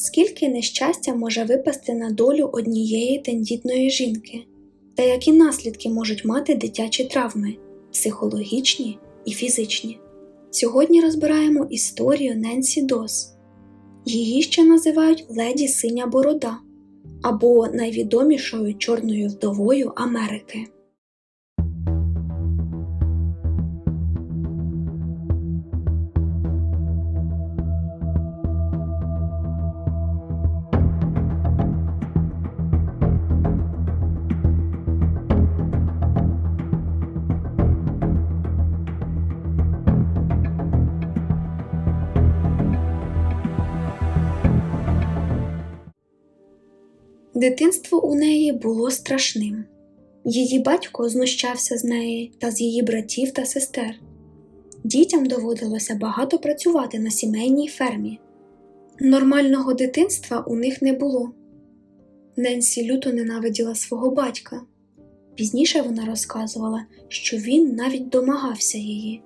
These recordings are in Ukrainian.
скільки нещастя може випасти на долю однієї тендітної жінки, та які наслідки можуть мати дитячі травми психологічні і фізичні. Сьогодні розбираємо історію Ненсі Дос. Її ще називають Леді Синя Борода або найвідомішою чорною вдовою Америки. Дитинство у неї було страшним. Її батько знущався з неї та з її братів та сестер. Дітям доводилося багато працювати на сімейній фермі. Нормального дитинства у них не було. Ненсі люто ненавиділа свого батька. Пізніше вона розказувала, що він навіть домагався її.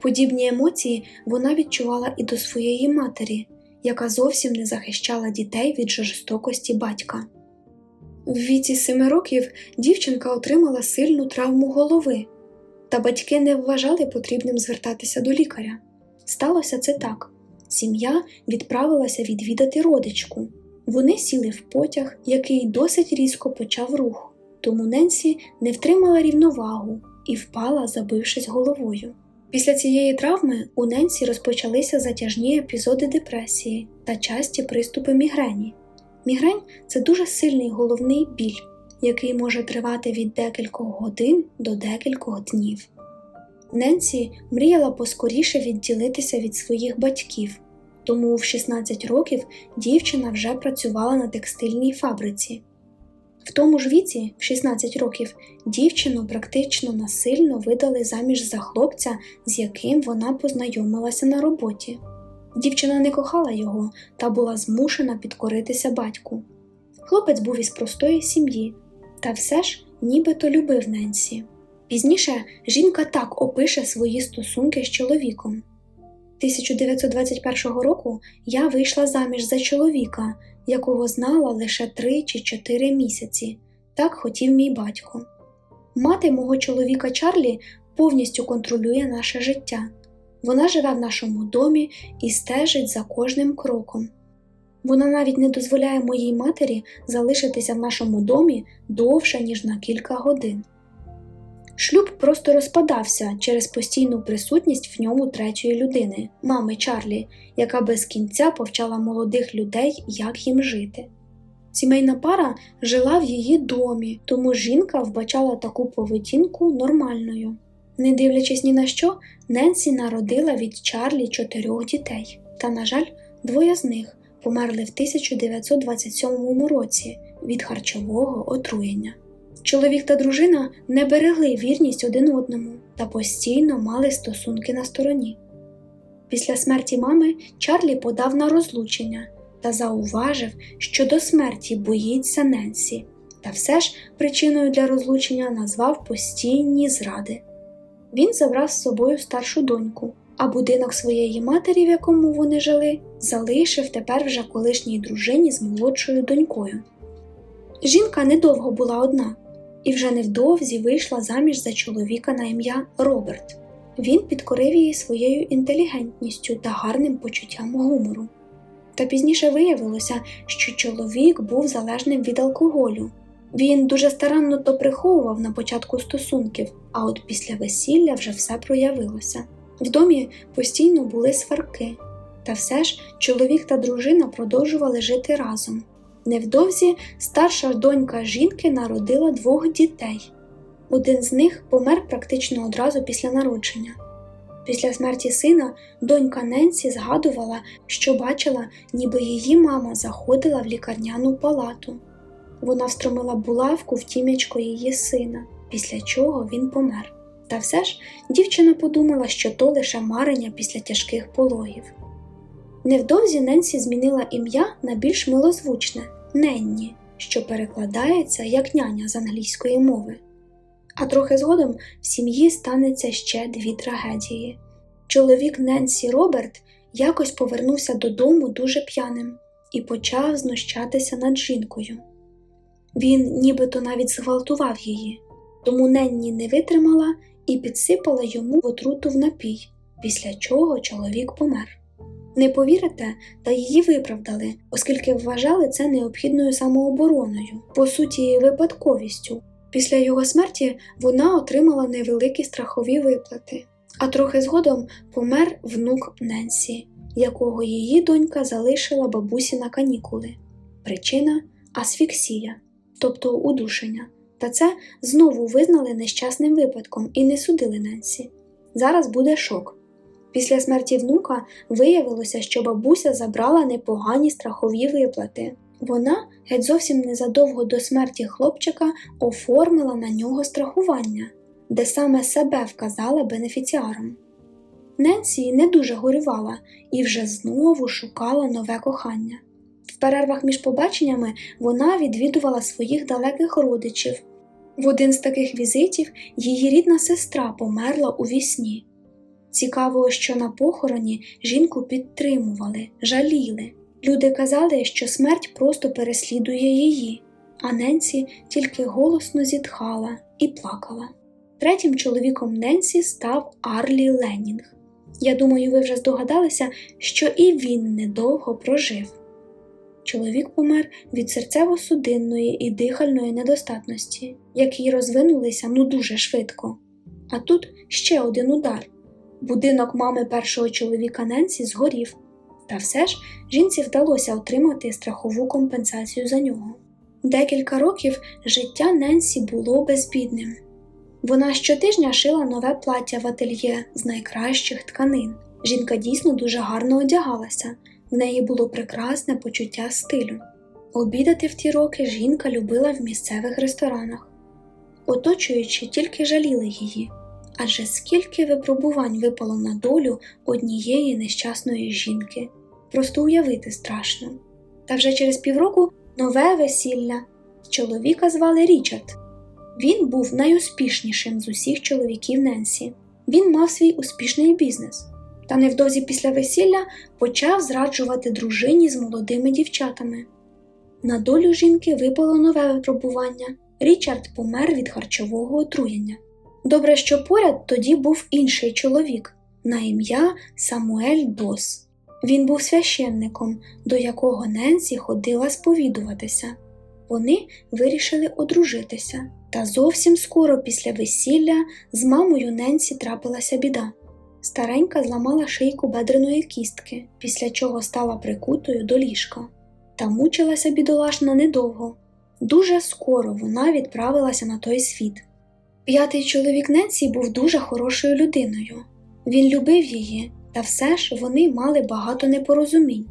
Подібні емоції вона відчувала і до своєї матері, яка зовсім не захищала дітей від жорстокості батька. В віці семи років дівчинка отримала сильну травму голови, та батьки не вважали потрібним звертатися до лікаря. Сталося це так: сім'я відправилася відвідати родичку. Вони сіли в потяг, який досить різко почав рух, тому Ненсі не втримала рівновагу і впала, забившись головою. Після цієї травми у Ненсі розпочалися затяжні епізоди депресії та часті приступи мігрені. Мігрень це дуже сильний головний біль, який може тривати від декількох годин до декількох днів. Ненсі мріяла поскоріше відділитися від своїх батьків, тому в 16 років дівчина вже працювала на текстильній фабриці. В тому ж віці, в 16 років, дівчину практично насильно видали заміж за хлопця, з яким вона познайомилася на роботі. Дівчина не кохала його та була змушена підкоритися батьку. Хлопець був із простої сім'ї, та все ж нібито любив Ненсі. Пізніше жінка так опише свої стосунки з чоловіком. 1921 року я вийшла заміж за чоловіка, якого знала лише 3 чи 4 місяці, так хотів мій батько. Мати мого чоловіка Чарлі повністю контролює наше життя. Вона живе в нашому домі і стежить за кожним кроком. Вона навіть не дозволяє моїй матері залишитися в нашому домі довше, ніж на кілька годин. Шлюб просто розпадався через постійну присутність в ньому третьої людини, мами Чарлі, яка без кінця повчала молодих людей, як їм жити. Сімейна пара жила в її домі, тому жінка вбачала таку поведінку нормальною. Не дивлячись ні на що, Ненсі народила від Чарлі чотирьох дітей, та, на жаль, двоє з них померли в 1927 році від харчового отруєння. Чоловік та дружина не берегли вірність один одному та постійно мали стосунки на стороні. Після смерті мами Чарлі подав на розлучення та зауважив, що до смерті боїться Ненсі, та все ж причиною для розлучення назвав постійні зради. Він забрав з собою старшу доньку, а будинок своєї матері, в якому вони жили, залишив тепер вже колишній дружині з молодшою донькою. Жінка недовго була одна і вже невдовзі вийшла заміж за чоловіка на ім'я Роберт. Він підкорив її своєю інтелігентністю та гарним почуттям гумору. Та пізніше виявилося, що чоловік був залежним від алкоголю. Він дуже старанно то приховував на початку стосунків, а от після весілля вже все проявилося. В домі постійно були сварки, та все ж чоловік та дружина продовжували жити разом. Невдовзі старша донька жінки народила двох дітей. Один з них помер практично одразу після народження. Після смерті сина донька Ненсі згадувала, що бачила, ніби її мама заходила в лікарняну палату. Вона встромила булавку в тім'ячко її сина, після чого він помер. Та все ж дівчина подумала, що то лише марення після тяжких пологів. Невдовзі Ненсі змінила ім'я на більш милозвучне Ненні, що перекладається як няня з англійської мови. А трохи згодом в сім'ї станеться ще дві трагедії. Чоловік Ненсі Роберт якось повернувся додому дуже п'яним. і почав знущатися над жінкою. Він нібито навіть зґвалтував її, тому Ненні не витримала і підсипала йому отруту в напій, після чого чоловік помер. Не повірите, та її виправдали, оскільки вважали це необхідною самообороною, по суті, випадковістю. Після його смерті вона отримала невеликі страхові виплати, а трохи згодом помер внук Ненсі, якого її донька залишила бабусі на канікули. Причина асфіксія, тобто удушення. Та це знову визнали нещасним випадком і не судили Ненсі. Зараз буде шок. Після смерті внука виявилося, що бабуся забрала непогані страхові виплати. Вона геть зовсім незадовго до смерті хлопчика оформила на нього страхування, де саме себе вказала бенефіціаром. Ненсі не дуже горювала і вже знову шукала нове кохання. В перервах між побаченнями вона відвідувала своїх далеких родичів. В один з таких візитів її рідна сестра померла у вісні. Цікаво, що на похороні жінку підтримували, жаліли. Люди казали, що смерть просто переслідує її, а Ненсі тільки голосно зітхала і плакала. Третім чоловіком Ненсі став Арлі Ленінг. Я думаю, ви вже здогадалися, що і він недовго прожив. Чоловік помер від серцево-судинної і дихальної недостатності, які розвинулися ну дуже швидко. А тут ще один удар. Будинок мами першого чоловіка Ненсі згорів, та все ж жінці вдалося отримати страхову компенсацію за нього. Декілька років життя Ненсі було безбідним. Вона щотижня шила нове плаття в ательє з найкращих тканин. Жінка дійсно дуже гарно одягалася, в неї було прекрасне почуття стилю. Обідати в ті роки жінка любила в місцевих ресторанах. Оточуючи, тільки жаліли її, адже скільки випробувань випало на долю однієї нещасної жінки. Просто уявити страшно. Та вже через півроку нове весілля. Чоловіка звали Річард. Він був найуспішнішим з усіх чоловіків Ненсі. Він мав свій успішний бізнес. Та невдовзі після весілля почав зраджувати дружині з молодими дівчатами. На долю жінки випало нове випробування. Річард помер від харчового отруєння. Добре, що поряд тоді був інший чоловік на ім'я Самуель Дос. Він був священником, до якого Ненсі ходила сповідуватися. Вони вирішили одружитися. Та зовсім скоро після весілля з мамою Ненсі трапилася біда. Старенька зламала шийку бедреної кістки, після чого стала прикутою до ліжка. Та мучилася бідолашна недовго. Дуже скоро вона відправилася на той світ. П'ятий чоловік Ненсі був дуже хорошою людиною. Він любив її, та все ж вони мали багато непорозумінь.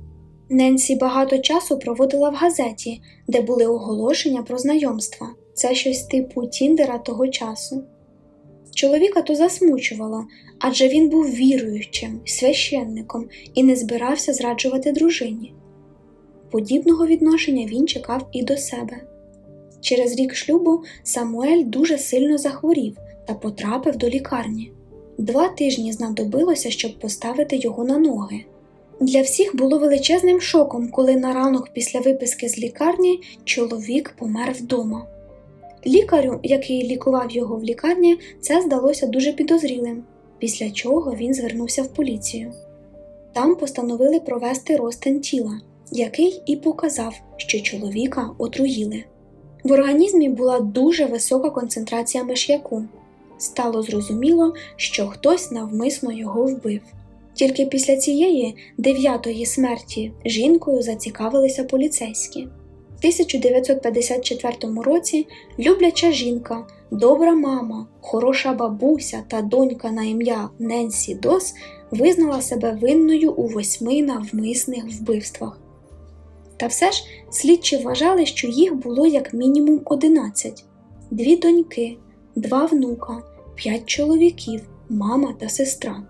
Ненсі багато часу проводила в газеті, де були оголошення про знайомства. Це щось типу Тіндера того часу. Чоловіка то засмучувало, адже він був віруючим, священником і не збирався зраджувати дружині. Подібного відношення він чекав і до себе. Через рік шлюбу Самуель дуже сильно захворів та потрапив до лікарні. Два тижні знадобилося, щоб поставити його на ноги. Для всіх було величезним шоком, коли на ранок після виписки з лікарні чоловік помер вдома. Лікарю, який лікував його в лікарні, це здалося дуже підозрілим, після чого він звернувся в поліцію. Там постановили провести розтин тіла, який і показав, що чоловіка отруїли. В організмі була дуже висока концентрація миш'яку. Стало зрозуміло, що хтось навмисно його вбив. Тільки після цієї дев'ятої смерті жінкою зацікавилися поліцейські. В 1954 році любляча жінка, добра мама, хороша бабуся та донька на ім'я Ненсі Дос визнала себе винною у восьми навмисних вбивствах. Та все ж слідчі вважали, що їх було як мінімум 11. дві доньки, два внука, п'ять чоловіків, мама та сестра.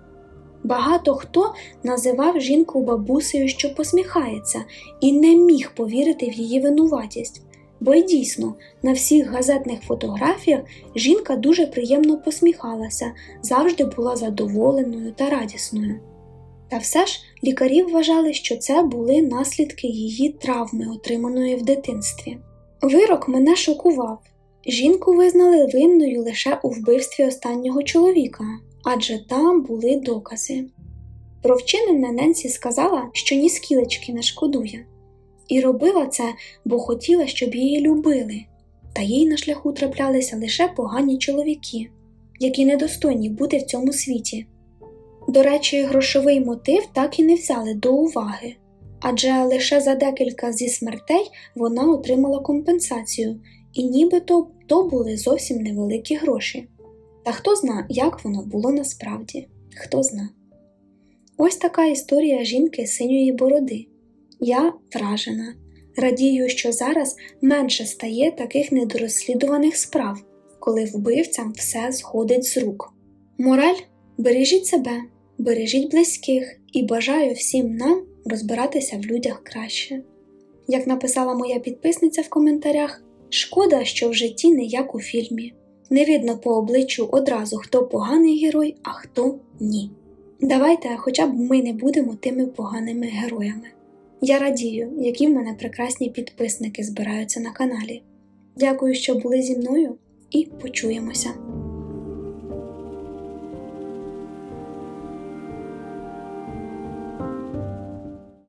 Багато хто називав жінку бабусею, що посміхається, і не міг повірити в її винуватість, бо й дійсно на всіх газетних фотографіях жінка дуже приємно посміхалася, завжди була задоволеною та радісною. Та все ж лікарі вважали, що це були наслідки її травми, отриманої в дитинстві. Вирок мене шокував. Жінку визнали винною лише у вбивстві останнього чоловіка, адже там були докази. Про вчинене Ненсі сказала, що ні скілечки не шкодує, і робила це, бо хотіла, щоб її любили, та їй на шляху траплялися лише погані чоловіки, які недостойні бути в цьому світі. До речі, грошовий мотив так і не взяли до уваги, адже лише за декілька зі смертей вона отримала компенсацію, і нібито то були зовсім невеликі гроші. Та хто зна, як воно було насправді, хто зна. Ось така історія жінки синьої бороди. Я вражена. Радію, що зараз менше стає таких недорозслідуваних справ, коли вбивцям все сходить з рук. Мораль бережіть себе, бережіть близьких і бажаю всім нам розбиратися в людях краще. Як написала моя підписниця в коментарях, шкода, що в житті не як у фільмі. Не видно по обличчю одразу, хто поганий герой, а хто ні. Давайте хоча б ми не будемо тими поганими героями. Я радію, які в мене прекрасні підписники збираються на каналі. Дякую, що були зі мною, і почуємося.